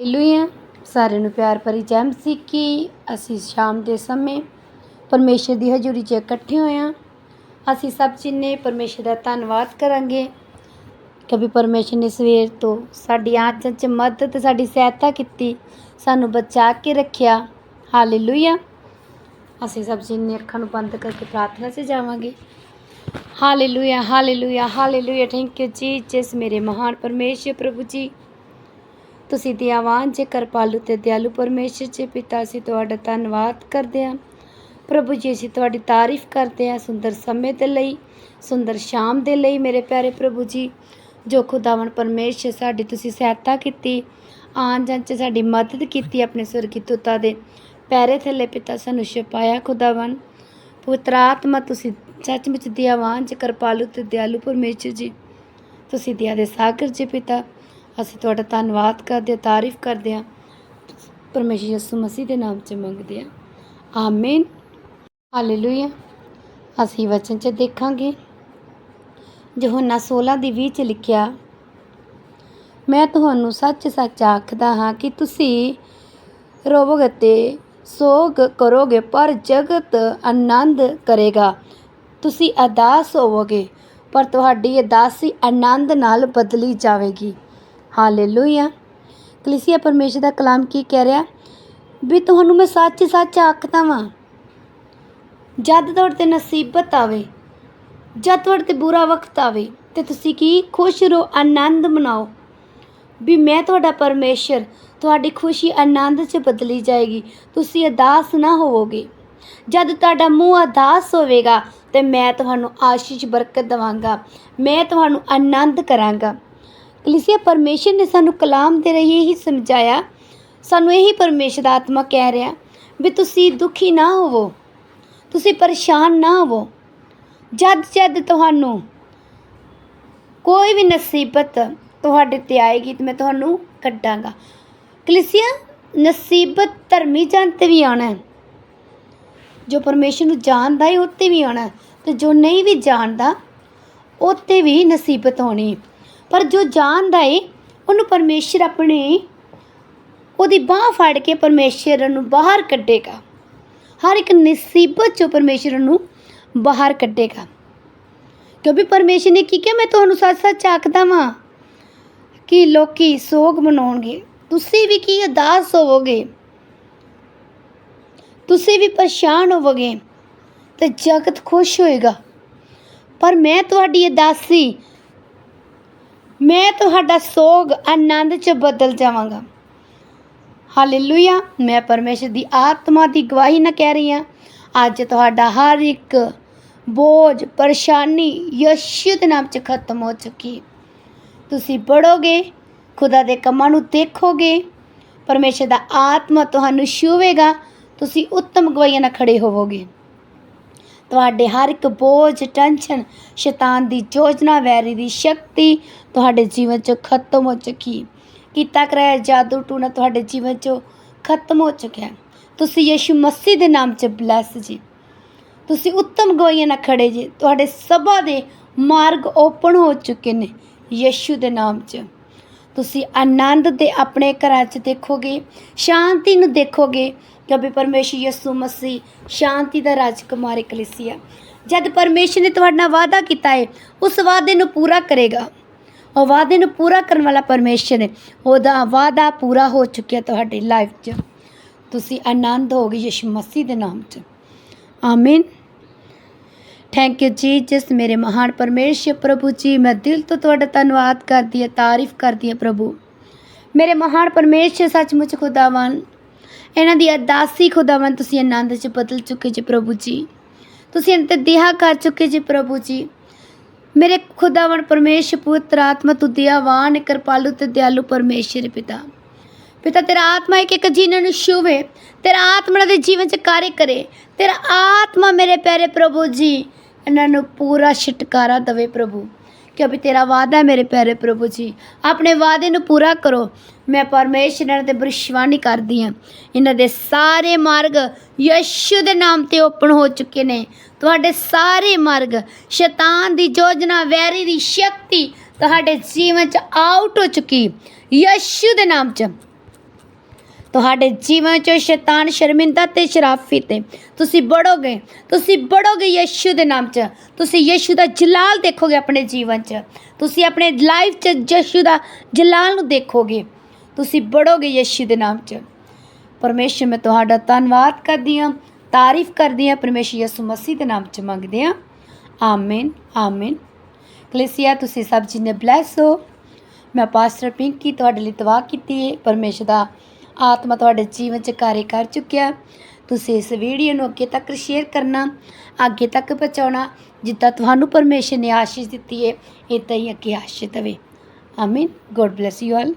Hallelujah ਸਾਰਿਆਂ ਨੂੰ ਪਿਆਰ ਭਰੀ ਜੈ ਮਸੀਹ ਕੀ ਅਸੀਂ ਸ਼ਾਮ ਦੇ ਸਮੇਂ ਪਰਮੇਸ਼ਰ ਦੀ ਹਜ਼ੂਰੀ 'ਚ ਇਕੱਠੇ ਹੋਏ ਹਾਂ ਅਸੀਂ ਸਭ ਜਿੰਨੇ ਪਰਮੇਸ਼ਰ ਦਾ ਧੰਨਵਾਦ ਕਰਾਂਗੇ ਕਿ ਪਰਮੇਸ਼ਰ ਨੇ ਸਵੇਰ ਤੋਂ ਸਾਡੀ ਆਂਚਲ 'ਚ ਮਦਦ ਤੇ ਸਾਡੀ ਸਹਾਇਤਾ ਕੀਤੀ ਸਾਨੂੰ ਬਚਾ ਕੇ ਰੱਖਿਆ ਹਾਲੇਲੂਇਆ ਅਸੀਂ ਸਭ ਜਿੰਨੇ ਅੱਖਾਂ ਨੂੰ ਬੰਦ ਕਰਕੇ ਪ੍ਰਾਰਥਨਾ 'ਚ ਜਾਵਾਂਗੇ hallelujah hallelujah hallelujah thank you Jesus ਮੇਰੇ ਮਹਾਨ ਪਰਮੇਸ਼ਰ ਪ੍ਰਭੂ ਜੀ ਤੁਸੀਂ ਦਿਆਵਾਨ ਜੇ ਕਿਰਪਾਲੂ ਤੇ ਦਿਆਲੂ ਪਰਮੇਸ਼ਰ ਜੀ ਪਿਤਾ ਅਸੀਂ ਤੁਹਾਡਾ ਧੰਨਵਾਦ ਕਰਦੇ ਹਾਂ। ਪ੍ਰਭੂ ਜੀ, ਅਸੀਂ ਤੁਹਾਡੀ ਤਾਰੀਫ ਕਰਦੇ ਹਾਂ ਸੁੰਦਰ ਸਮੇਂ ਦੇ ਲਈ, ਸੁੰਦਰ ਸ਼ਾਮ ਦੇ ਲਈ, ਮੇਰੇ ਪਿਆਰੇ ਪ੍ਰਭੂ ਜੀ, ਜੋ ਖੁਦਾਵੰ ਪਰਮੇਸ਼ਰ ਸਾਡੀ ਤੁਸੀਂ ਸਹਾਇਤਾ ਕੀਤੀ, ਆਉਣ ਜਾਣ 'ਚ ਸਾਡੀ ਮਦਦ ਕੀਤੀ ਆਪਣੇ ਸੁਰਗੀ ਦੂਤਾਂ ਦੇ। ਪੈਰੇ ਥੱਲੇ ਪਿਤਾ ਸਾਨੂੰ ਛਪਾਇਆ ਖੁਦਾਵੰ ਪਵਿੱਤਰ ਆਤਮਾ ਤੁਸੀਂ ਸੱਚਮੁੱਚ ਦਿਆਵਾਨ 'ਚ ਕਿਰਪਾਲੂ ਤੇ ਦਿਆਲੂ ਪਰਮੇਸ਼ਰ ਜੀ, ਤੁਸੀਂ ਦਿਆ ਦੇ ਸਾਗਰ ਜੀ ਪਿਤਾ ਅਸੀਂ ਤੁਹਾਡਾ ਧੰਨਵਾਦ ਕਰਦੇ ਹਾਂ ਤਾਰੀਫ ਕਰਦੇ ਹਾਂ। ਪਰਮੇਸ਼ਰ ਯਿਸੂ ਮਸੀਹ ਦੇ ਨਾਮ 'ਚ ਮੰਗਦੇ ਹਾਂ। ਆਮੀਨ। ਹਾਲੇਲੂਇਆ। ਅਸੀਂ ਵਚਨ 'ਚ ਦੇਖਾਂਗੇ। ਯਹੋਨਾ 16 ਦੀ 20 'ਚ ਲਿਖਿਆ, ਮੈਂ ਤੁਹਾਨੂੰ ਸੱਚ ਸੱਚ ਆਖਦਾ ਹਾਂ ਕਿ ਤੁਸੀਂ ਰੋਵੋਗੇ ਤੇ ਸੋਗ ਕਰੋਗੇ, ਪਰ ਜਗਤ ਆਨੰਦ ਕਰੇਗਾ। ਤੁਸੀਂ ਅਦਾਸ ਹੋਵੋਗੇ, ਪਰ ਤੁਹਾਡੀ ਅਦਾਸੀ ਆਨੰਦ ਨਾਲ ਬਦਲੀ ਜਾਵੇਗੀ। ਹਾਲੇਲੂਇਆ ਕਲੀਸਿਆ ਪਰਮੇਸ਼ਰ ਦਾ ਕਲਾਮ ਕੀ ਕਹਿ ਰਿਹਾ? ਵੀ ਤੁਹਾਨੂੰ ਮੈਂ ਸੱਚ ਸੱਚ ਆਖਦਾ ਵਾਂ। ਜਦ ਤੁਹਾਡੇ ਤੇ ਨਸੀਬਤ ਆਵੇ, ਜਦ ਤੁਹਾਡੇ ਤੇ ਬੁਰਾ ਵਕਤ ਆਵੇ, ਤੇ ਤੁਸੀਂ ਕੀ ਖੁਸ਼ ਰਹੋ, ਆਨੰਦ ਮਨਾਓ? ਵੀ ਮੈਂ ਤੁਹਾਡਾ ਪਰਮੇਸ਼ਰ, ਤੁਹਾਡੀ ਖੁਸ਼ੀ ਆਨੰਦ 'ਚ ਬਦਲੀ ਜਾਏਗੀ। ਤੁਸੀਂ ਅਦਾਸ ਨਾ ਹੋਵੋਗੇ। ਜਦ ਤੁਹਾਡਾ ਮੂੰਹ ਅਦਾਸ ਹੋਵੇਗਾ, ਤੇ ਮੈਂ ਤੁਹਾਨੂੰ ਆਸ਼ੀਸ਼, ਬਰਕਤ ਦਵਾਂਗਾ। ਮੈਂ ਤੁਹਾਨੂੰ ਆਨੰਦ ਕਰਾਂਗਾ। ਕਲੀਸਿਆ ਪਰਮੇਸ਼ਰ ਨੇ ਸਾਨੂੰ ਕਲਾਮ ਦੇ ਰਹੀ ਹੀ ਸਮਝਾਇਆ। ਸਾਨੂੰ ਇਹੀ ਪਰਮੇਸ਼ਰ ਦਾ ਆਤਮਾ ਕਹਿ ਰਿਹਾ ਵੀ ਤੁਸੀਂ ਦੁਖੀ ਨਾ ਹੋਵੋ। ਤੁਸੀਂ ਪਰੇਸ਼ਾਨ ਨਾ ਹੋਵੋ। ਜਦ ਜਦ ਤੁਹਾਨੂੰ ਕੋਈ ਵੀ ਨਸੀਬਤ ਤੁਹਾਡੇ ਤੇ ਆਏਗੀ ਤੇ ਮੈਂ ਤੁਹਾਨੂੰ ਕੱਢਾਂਗਾ। ਕਲੀਸਿਆ, ਨਸੀਬਤ ਧਰਮੀ ਜਨ ਤੇ ਵੀ ਆਉਣਾ ਜੋ ਪਰਮੇਸ਼ਰ ਨੂੰ ਜਾਣਦਾ ਹੈ ਉੱਤੇ ਵੀ ਆਉਣਾ ਹੈ ਤੇ ਜੋ ਨਹੀਂ ਵੀ ਜਾਣਦਾ ਉੱਤੇ ਵੀ ਨਸੀਬਤ ਹੋਣੀ ਪਰ ਜੋ ਜਾਣਦਾ ਏ, ਉਹਨੂੰ ਪਰਮੇਸ਼ਰ ਆਪਣੇ ਉਹਦੀ ਬਾਹ ਫੜ ਕੇ ਪਰਮੇਸ਼ਰ ਨੂੰ ਬਾਹਰ ਕੱਢੇਗਾ। ਹਰ ਇੱਕ ਨਸੀਬਤ ਚੋਂ ਪਰਮੇਸ਼ਰ ਨੂੰ ਬਾਹਰ ਕੱਢੇਗਾ। ਕਿਉਂਕਿ ਪਰਮੇਸ਼ਰ ਨੇ ਕੀ ਕਿਹਾ? ਮੈਂ ਤੁਹਾਨੂੰ ਸੱਚ ਸੱਚ ਆਖਦਾ ਵਾਂ ਕਿ ਲੋਕੀ ਸੋਗ ਮਨਾਉਣਗੇ। ਤੁਸੀਂ ਵੀ ਕੀ ਉਦਾਸ ਹੋਵੋਗੇ? ਤੁਸੀਂ ਵੀ ਪਰੇਸ਼ਾਨ ਹੋਵੋਗੇ ਤੇ ਜਗਤ ਖੁਸ਼ ਹੋਏਗਾ। ਪਰ ਮੈਂ ਤੁਹਾਡੀ ਉਦਾਸੀ ਮੈਂ ਤੁਹਾਡਾ ਸੋਗ ਆਨੰਦ 'ਚ ਬਦਲ ਜਾਵਾਂਗਾ। ਹਾਲੇਲੂਇਆ ਮੈਂ ਪਰਮੇਸ਼ਰ ਦੀ ਆਤਮਾ ਦੀ ਗਵਾਹੀ ਨਾਲ ਕਹਿ ਰਹੀ ਹਾਂ। ਅੱਜ ਤੁਹਾਡਾ ਹਰ ਇੱਕ ਬੋਝ, ਪਰੇਸ਼ਾਨੀ ਯਿਸੂ ਦੇ ਨਾਮ 'ਚ ਖਤਮ ਹੋ ਚੁੱਕੀ। ਤੁਸੀਂ ਪੜੋਗੇ ਖੁਦਾ ਦੇ ਕੰਮਾਂ ਨੂੰ ਦੇਖੋਗੇ, ਪਰਮੇਸ਼ਰ ਦਾ ਆਤਮਾ ਤੁਹਾਨੂੰ ਛੂਵੇਗਾ, ਤੁਸੀਂ ਉੱਤਮ ਗਵਾਹੀਆਂ ਨਾਲ ਖੜੇ ਹੋਵੋਗੇ। ਤੁਹਾਡੇ ਹਰ ਇੱਕ ਬੋਝ, ਟੈਨਸ਼ਨ, ਸ਼ੈਤਾਨ ਦੀ ਯੋਜਨਾ, ਵੈਰੀ ਦੀ ਸ਼ਕਤੀ ਤੁਹਾਡੇ ਜੀਵਨ 'ਚੋਂ ਖਤਮ ਹੋ ਚੁੱਕੀ ਕੀਤਾ ਕਰਾਇਆ ਜਾਦੂ ਟੂਣਾ ਤੁਹਾਡੇ ਜੀਵਨ 'ਚੋਂ ਖਤਮ ਹੋ ਚੁੱਕਿਆ ਤੁਸੀਂ ਯਿਸੂ ਮਸੀਹ ਦੇ ਨਾਮ 'ਚ ਬਲੈਸ ਜੀ। ਤੁਸੀਂ ਉੱਤਮ ਗਵਾਹੀਆਂ ਨਾਲ ਖੜੇ ਜੀ। ਤੁਹਾਡੇ ਸਭਾ ਦੇ ਮਾਰਗ ਓਪਨ ਹੋ ਚੁੱਕੇ ਨੇ ਯਿਸੂ ਦੇ ਨਾਮ 'ਚ। ਤੁਸੀਂ ਆਨੰਦ ਦੇ ਆਪਣੇ ਘਰਾਂ 'ਚ ਦੇਖੋਗੇ, ਸ਼ਾਂਤੀ ਨੂੰ ਦੇਖੋਗੇ, ਕਿਉਂਕਿ ਪਰਮੇਸ਼ਰ ਯਿਸੂ ਮਸੀਹ ਸ਼ਾਂਤੀ ਦਾ ਰਾਜਕੁਮਾਰ ਹੈ ਕਲੀਸਿਆ ਜਦ ਪਰਮੇਸ਼ਰ ਨੇ ਤੁਹਾਡਾ ਵਾਅਦਾ ਕੀਤਾ ਹੈ ਉਸ ਵਾਅਦੇ ਨੂੰ ਪੂਰਾ ਕਰੇਗਾ। ਉਹ ਵਾਅਦੇ ਨੂੰ ਪੂਰਾ ਕਰਨ ਵਾਲਾ ਪਰਮੇਸ਼ਰ ਹੈ ਉਹਦਾ ਵਾਅਦਾ ਪੂਰਾ ਹੋ ਚੁੱਕਿਆ ਤੁਹਾਡੀ ਲਾਈਫ 'ਚ। ਤੁਸੀਂ ਆਨੰਦ ਹੋਗੇ ਯਿਸੂ ਮਸੀਹ ਦੇ ਨਾਮ 'ਚ। ਆਮੀਨ ਥੈਂਕ ਯੂ ਜੀਸਸ ਮੇਰੇ ਮਹਾਨ ਪਰਮੇਸ਼ਰ ਪ੍ਰਭੂ ਜੀ, ਮੈਂ ਦਿਲ ਤੋਂ ਤੁਹਾਡਾ ਧੰਨਵਾਦ ਕਰਦੀ ਹਾਂ, ਤਾਰੀਫ ਕਰਦੀ ਹਾਂ ਪ੍ਰਭੂ। ਮੇਰੇ ਮਹਾਨ ਪਰਮੇਸ਼ਰ, ਸੱਚਮੁੱਚ ਖੁਦਾਵੰ ਇਹਨਾਂ ਦੀ ਅਰਦਾਸੀ ਖੁਦਾਵੰ ਤੁਸੀਂ ਆਨੰਦ 'ਚ ਬਦਲ ਚੁੱਕੇ ਜੀ ਪ੍ਰਭੂ ਜੀ। ਤੁਸੀਂ ਅੰਤ ਤੇ ਦਿਹਾ ਕਰ ਚੁੱਕੇ ਜੀ ਪ੍ਰਭੂ ਜੀ। ਮੇਰੇ ਖੁਦਾਵੰ ਪਰਮੇਸ਼ਰ ਪੁੱਤਰ ਆਤਮਾ, ਤੂੰ ਦਿਆਵਾਨ, ਕਿਰਪਾਲੂ ਤੇ ਦਿਆਲੂ ਪਰਮੇਸ਼ਰ ਪਿਤਾ। ਪਿਤਾ, ਤੇਰਾ ਆਤਮਾ ਇੱਕ ਇੱਕ ਜੀਵਨ ਨੂੰ ਛੂਵੇ, ਤੇਰਾ ਆਤਮਾ ਦੇ ਜੀਵਨ 'ਚ ਕਾਰਜ ਕਰੇ, ਤੇਰਾ ਆਤਮਾ ਮੇਰੇ ਪਿਆਰੇ ਪ੍ਰਭੂ ਜੀ, ਇਹਨਾਂ ਨੂੰ ਪੂਰਾ ਛੁਟਕਾਰਾ ਦਵੇ ਪ੍ਰਭੂ। ਕਿਉਂਕਿ ਤੇਰਾ ਵਾਅਦਾ ਹੈ ਮੇਰੇ ਪਿਆਰੇ ਪ੍ਰਭੂ ਜੀ, ਆਪਣੇ ਵਾਅਦੇ ਨੂੰ ਪੂਰਾ ਕਰੋ। ਮੈਂ ਪਰਮੇਸ਼ਰ ਤੇ ਬਰਿਸ਼ਵਾਨੀ ਕਰਦੀ ਹਾਂ। ਇਹਨਾਂ ਦੇ ਸਾਰੇ ਮਾਰਗ ਯਸ਼ੂ ਦੇ ਨਾਮ ਤੇ ਓਪਨ ਹੋ ਚੁੱਕੇ ਨੇ। ਤੁਹਾਡੇ ਸਾਰੇ ਮਾਰਗ, ਸ਼ੈਤਾਨ ਦੀ ਯੋਜਨਾ, ਵੈਰੀ ਦੀ ਸ਼ਕਤੀ ਤੁਹਾਡੇ ਜੀਵਨ 'ਚ ਆਊਟ ਹੋ ਚੁੱਕੀ। ਯਸ਼ੂ ਦੇ ਨਾਮ 'ਚ। ਤੁਹਾਡੇ ਜੀਵਨ 'ਚੋਂ ਸ਼ੈਤਾਨ ਸ਼ਰਮਿੰਦਾ ਤੇ ਸ਼ਰਾਫੀ ਤੇ ਤੁਸੀਂ ਬੜੋਗੇ ਤੁਸੀਂ ਬੜੋਗੇ ਯਿਸੂ ਦੇ ਨਾਮ 'ਚ। ਤੁਸੀਂ ਯਿਸੂ ਦਾ ਜਲਾਲ ਦੇਖੋਗੇ ਆਪਣੇ ਜੀਵਨ 'ਚ। ਤੁਸੀਂ ਆਪਣੇ ਲਾਈਫ 'ਚ ਯਿਸੂ ਦਾ ਜਲਾਲ ਨੂੰ ਦੇਖੋਗੇ। ਤੁਸੀਂ ਬੜੋਗੇ ਯਿਸੂ ਦੇ ਨਾਮ 'ਚ। ਪਰਮੇਸ਼ਰ, ਮੈਂ ਤੁਹਾਡਾ ਧੰਨਵਾਦ ਕਰਦੀ ਹਾਂ, ਤਾਰੀਫ ਕਰਦੀ ਹਾਂ, ਪਰਮੇਸ਼ਰ ਯਿਸੂ ਮਸੀਹ ਦੇ ਨਾਮ 'ਚ ਮੰਗਦੇ ਹਾਂ। ਆਮੀਨ ਆਮੀਨ। ਕਲੀਸਿਆ, ਤੁਸੀਂ ਸਭ ਜੀ ਨੇ ਬਲੈਸ ਹੋ। ਮੈਂ ਪਾਸਟਰ ਪਿੰਕੀ ਤੁਹਾਡੇ ਲਈ ਦੁਆ ਕੀਤੀ ਹੈ। ਪਰਮੇਸ਼ਰ ਦਾ ਆਤਮਾ ਤੁਹਾਡੇ ਜੀਵਨ 'ਚ ਕਾਰਜ ਕਰ ਚੁੱਕਿਆ। ਤੁਸੀਂ ਇਸ ਵੀਡੀਓ ਨੂੰ ਅੱਗੇ ਤੱਕ ਸ਼ੇਅਰ ਕਰਨਾ, ਅੱਗੇ ਤੱਕ ਪਹੁੰਚਾਉਣਾ, ਜਿੱਦਾਂ ਤੁਹਾਨੂੰ ਪਰਮੇਸ਼ਰ ਨੇ ਆਸ਼ੀਸ਼ ਦਿੱਤੀ ਹੈ ਇਦਾਂ ਹੀ ਅੱਗੇ ਆਸ਼ੀਸ਼ ਦੇਵੇ। ਆਮੀਨ ਗੋਡ ਬlesਸ ਯੂ ਆਲ